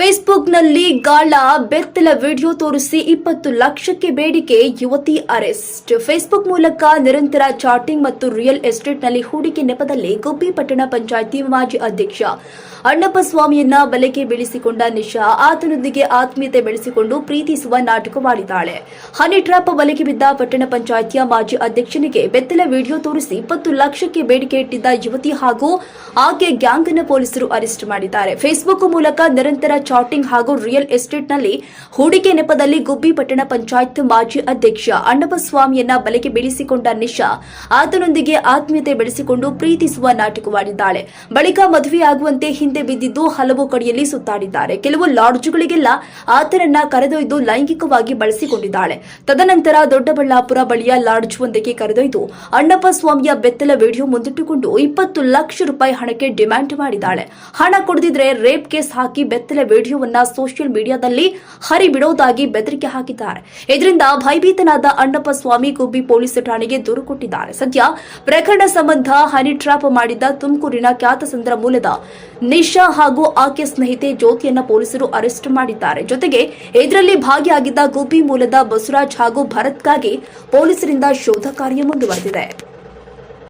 ಫೇಸ್ಬುಕ್ನಲ್ಲಿ ಗಾಳ, ಬೆತ್ತಲ ವಿಡಿಯೋ ತೋರಿಸಿ ಇಪ್ಪತ್ತು ಲಕ್ಷಕ್ಕೆ ಬೇಡಿಕೆ ಯುವತಿ ಅರೆಸ್ಟ್. ಫೇಸ್ಬುಕ್ ಮೂಲಕ ನಿರಂತರ ಚಾಟಿಂಗ್ ಮತ್ತು ರಿಯಲ್ ಎಸ್ಟೇಟ್ನಲ್ಲಿ ಹೂಡಿಕೆ ನೆಪದಲ್ಲಿ ಗುಬ್ಬಿ ಪಟ್ಟಣ ಪಂಚಾಯಿತಿ ಮಾಜಿ ಅಧ್ಯಕ್ಷ ಅಣ್ಣಪ್ಪ ಸ್ವಾಮಿಯನ್ನ ಬಲೆಗೆ ಬೀಳಿಸಿಕೊಂಡ ನಿಶಾ, ಆತನೊಂದಿಗೆ ಆತ್ಮೀಯತೆ ಬೆಳೆಸಿಕೊಂಡು ಪ್ರೀತಿಸುವ ನಾಟಕ ಮಾಡಿದ್ದಾಳೆ. ಹನಿ ಟ್ರಾಪ್ ಬಲೆಗೆ ಬಿದ್ದ ಪಟ್ಟಣ ಪಂಚಾಯಿತಿಯ ಮಾಜಿ ಅಧ್ಯಕ್ಷನಿಗೆ ಬೆತ್ತಲ ವಿಡಿಯೋ ತೋರಿಸಿ ಇಪ್ಪತ್ತು ಲಕ್ಷಕ್ಕೆ ಬೇಡಿಕೆ ಇಟ್ಟಿದ್ದ ಯುವತಿ ಹಾಗೂ ಆಕೆ ಗ್ಯಾಂಗ್ ಅನ್ನು ಪೊಲೀಸರು ಅರೆಸ್ಟ್ ಮಾಡಿದ್ದಾರೆ. ಫೇಸ್ಬುಕ್ ಮೂಲಕ ನಿರಂತರ ಚಾಟಿಂಗ್ ಹಾಗೂ ರಿಯಲ್ ಎಸ್ಟೇಟ್ನಲ್ಲಿ ಹೂಡಿಕೆ ನೆಪದಲ್ಲಿ ಗುಬ್ಬಿ ಪಟ್ಟಣ ಪಂಚಾಯತ್ ಮಾಜಿ ಅಧ್ಯಕ್ಷ ಅಣ್ಣಪ್ಪ ಸ್ವಾಮಿಯನ್ನ ಬಲೆಗೆ ಬೀಳಿಸಿಕೊಂಡ ನಿಶಾ, ಆತನೊಂದಿಗೆ ಆತ್ಮೀಯತೆ ಬೆಳೆಸಿಕೊಂಡು ಪ್ರೀತಿಸುವ ನಾಟಕವಾಡಿದ್ದಾಳೆ. ಬಳಿಕ ಮದುವೆಯಾಗುವಂತೆ ಹಿಂದೆ ಬಿದ್ದಿದ್ದು ಹಲವು ಕಡೆಯಲ್ಲಿ ಸುತ್ತಾಡಿದ್ದಾರೆ. ಕೆಲವು ಲಾಡ್ಜ್ಗಳಿಗೆಲ್ಲ ಆತನನ್ನ ಕರೆದೊಯ್ದು ಲೈಂಗಿಕವಾಗಿ ಬಳಸಿಕೊಂಡಿದ್ದಾಳೆ. ತದನಂತರ ದೊಡ್ಡಬಳ್ಳಾಪುರ ಬಳಿಯ ಲಾಡ್ಜ್ ಒಂದಕ್ಕೆ ಕರೆದೊಯ್ದು ಅಣ್ಣಪ್ಪ ಸ್ವಾಮಿಯ ಬೆತ್ತಲ ವಿಡಿಯೋ ಮುಂದಿಟ್ಟುಕೊಂಡು ಇಪ್ಪತ್ತು ಲಕ್ಷ ರೂಪಾಯಿ ಹಣಕ್ಕೆ ಡಿಮ್ಯಾಂಡ್ ಮಾಡಿದ್ದಾಳೆ. ಹಣ ಕೊಡದಿದ್ರೆ ರೇಪ್ ಕೇಸ್ ಹಾಕಿ ಬೆತ್ತಲ ವಿಡಿಯೋವನ್ನ ಸೋಷಿಯಲ್ ಮೀಡಿಯಾದಲ್ಲಿ ಹರಿಬಿಡೋದಾಗಿ ಬೆದರಿಕೆ ಹಾಕಿದ್ದಾರೆ. ಇದರಿಂದ ಭಯಭೀತನಾದ ಅಣ್ಣಪ್ಪ ಸ್ವಾಮಿ ಗುಬ್ಬಿ ಪೊಲೀಸ್ ಠಾಣೆಗೆ ದೂರು ಕೊಟ್ಟಿದ್ದಾರೆ. ಸದ್ಯ ಪ್ರಕರಣ ಸಂಬಂಧ ಹನಿ ಟ್ರಾಪ್ ಮಾಡಿದ್ದ ತುಮಕೂರಿನ ಖ್ಯಾತ ಸಂದ್ರ ಮೂಲದ ನಿಶಾ ಹಾಗೂ ಆಕೆ ಸ್ನೇಹಿತೆ ಜ್ಯೋತಿಯನ್ನ ಪೊಲೀಸರು ಅರೆಸ್ಟ್ ಮಾಡಿದ್ದಾರೆ. ಜೊತೆಗೆ ಇದರಲ್ಲಿ ಭಾಗಿಯಾಗಿದ್ದ ಗುಬ್ಬಿ ಮೂಲದ ಬಸವರಾಜ್ ಹಾಗೂ ಭರತ್ಗಾಗಿ ಪೊಲೀಸರಿಂದ ಶೋಧ ಕಾರ್ಯ ಮುಂದುವರೆದಿದೆ.